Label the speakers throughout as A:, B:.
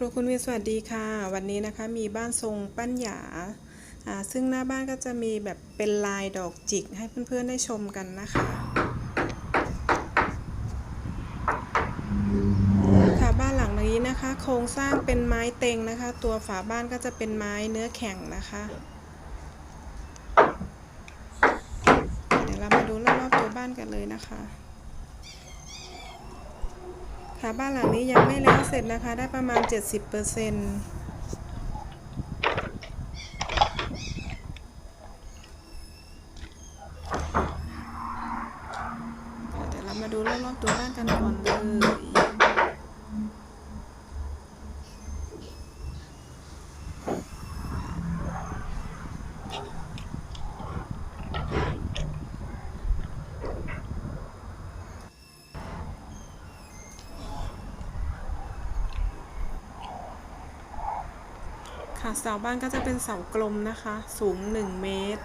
A: ครูคุณวีสวัสดีค่ะ วันนี้นะคะมีบ้านทรงปั้นหยาอ่าซึ่งหน้าบ้านก็จะมีแบบเป็นลายดอกจิกให้เพื่อนๆได้ชมกันนะคะค่ะบ้านหลังนี้นะคะ โครงสร้างเป็นไม้เต็งนะคะ ตัวฝาบ้านก็จะเป็นไม้เนื้อแข็งนะคะ เดี๋ยวเรามาดูรอบๆตัวบ้านกันเลยนะคะ ค่ะบ้านหลังนี้ยังไม่แล้วเสร็จนะคะ ได้ประมาณ 70%เปอร์เซ็นต์เดี๋ยวเรามาดูรอบๆตัวบ้านกันก่อนเลย ค่ะเสาบ้านก็จะเป็นเสากลมนะคะ สูง 1 เมตร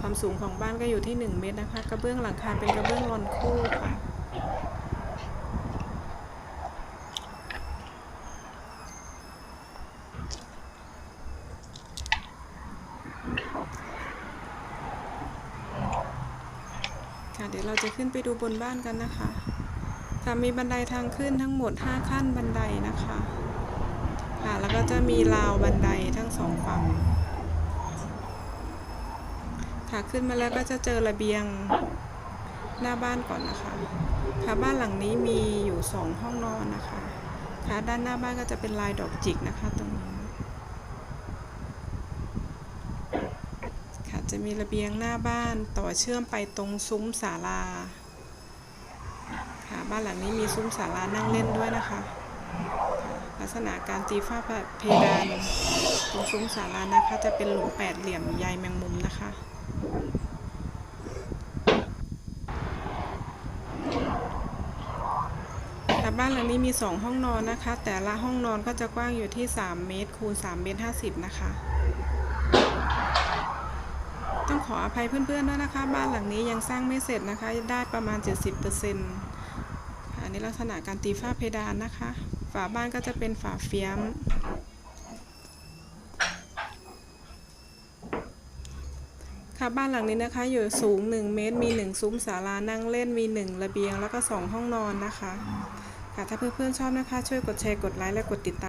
A: ความสูงของบ้านก็อยู่ที่ 1 เมตรนะคะ กระเบื้องหลังคาเป็นกระเบื้องรอนคู่ค่ะค่ะเดี๋ยวเราจะขึ้นไปดูบนบ้านกันนะคะ ค่ะมีบันไดทางขึ้นทั้งหมด 5 ขั้นบันไดนะคะ ค่ะแล้วก็จะมีราวบันไดทั้งสองฝั่งค่ะขึ้นมาแล้วก็จะเจอระเบียงหน้าบ้านก่อนนะคะค่ะบ้านหลังนี้มีอยู่สองห้องนอนนะคะค่ะด้านหน้าบ้านก็จะเป็นลายดอกจิกนะคะตรงนี้ค่ะจะมีระเบียงหน้าบ้านต่อเชื่อมไปตรงซุ้มศาลาค่ะบ้านหลังนี้มีซุ้มศาลานั่งเล่นด้วยนะคะ ษณะการตีฝ้าเพดานตรงซุ้มศาลานะคะ จะเป็นหลุมแปดเหลี่ยมใยแมงมุมนะคะค่บ้านหลังนี้มี 2 ห้องนอนนะคะ แต่ละห้องนอนก็จะกว้างอยู่ที่ 3 เมตรคูณ3เมตร50 นะคะต้องขออภัยเพื่อนๆด้วยนะคะ บ้านหลังนี้ยังสร้างไม่เสร็จนะคะ ได้ประมาณ 70%อันนี้ลักษณะการตีฝ้าเพดานนะคะ ฝาบ้านก็จะเป็นฝาเฟียม ค่ะบ้านหลังนี้นะคะ อยู่สูง 1 เมตร มี 1 ซุ้มศาลานั่งเล่นมี 1 ระเบียง แล้วก็ 2 ห้องนอนนะคะ ค่ะถ้าเพื่อนๆชอบนะคะ ช่วยกดแชร์ กดไลค์ และกดติดตาม